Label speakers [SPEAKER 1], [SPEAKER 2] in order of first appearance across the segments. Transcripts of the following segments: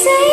[SPEAKER 1] say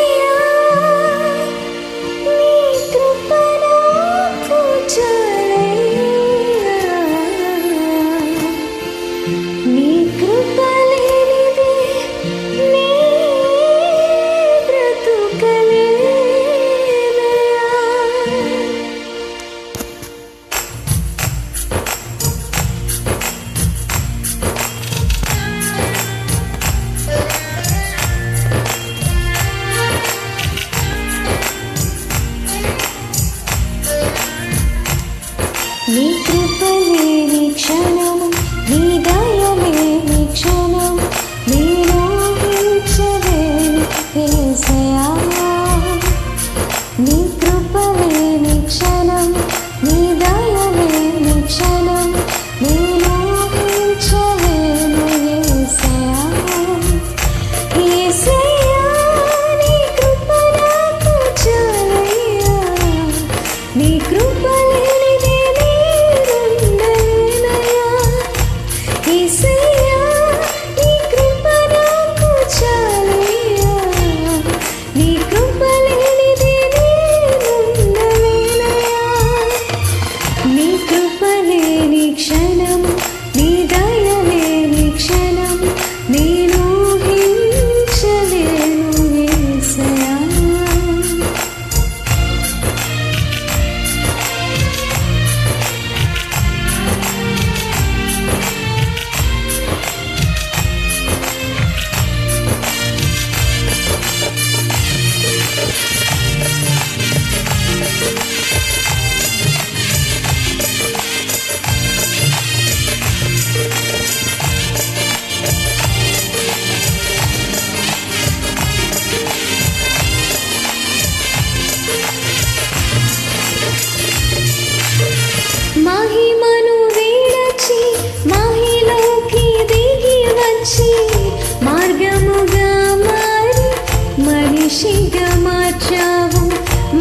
[SPEAKER 1] మనిషిగా మార్చావు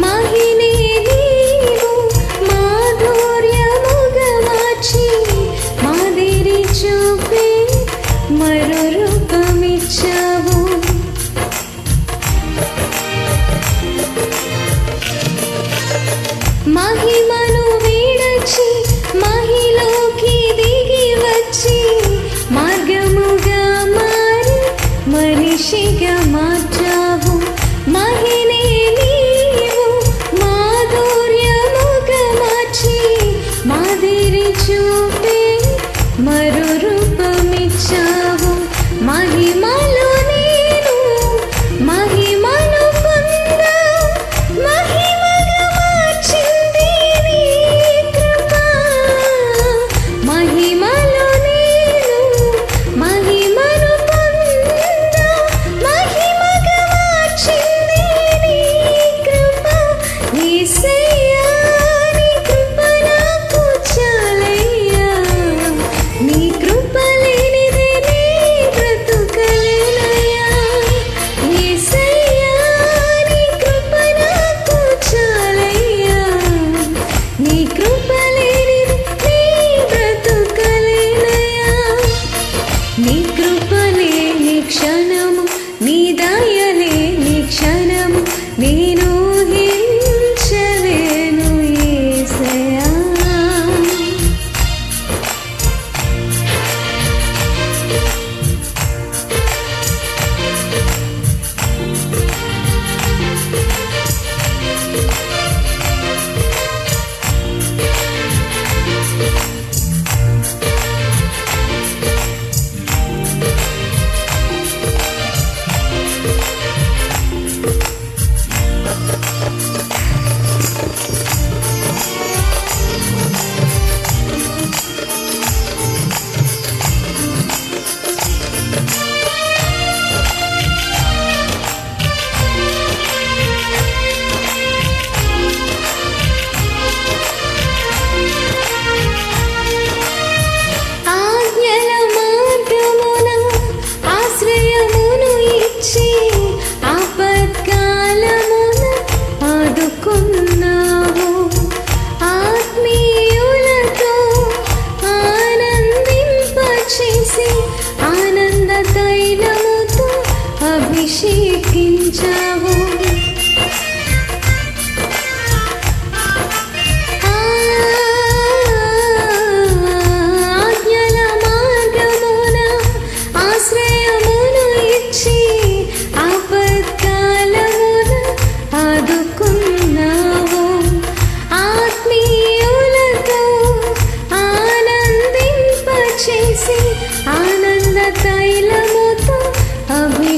[SPEAKER 1] మహిళ మహిమను వీడచి మహిలోకి దిగి వచ్చి మార్గముగా మారి మనిషిగా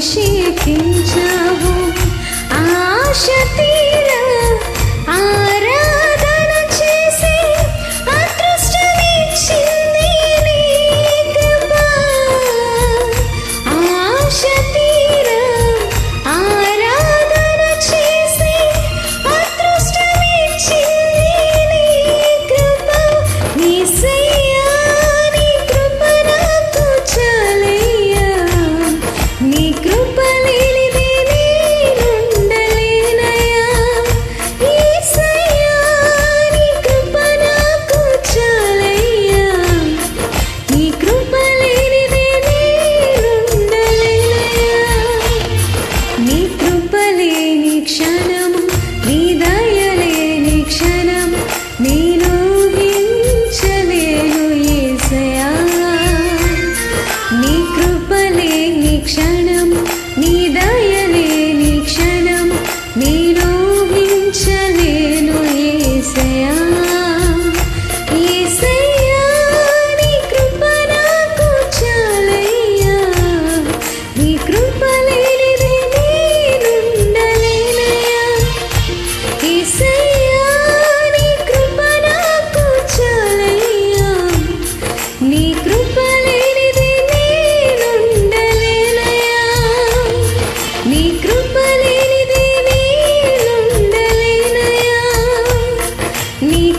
[SPEAKER 1] అభిషేకించావు ఆశ తీరా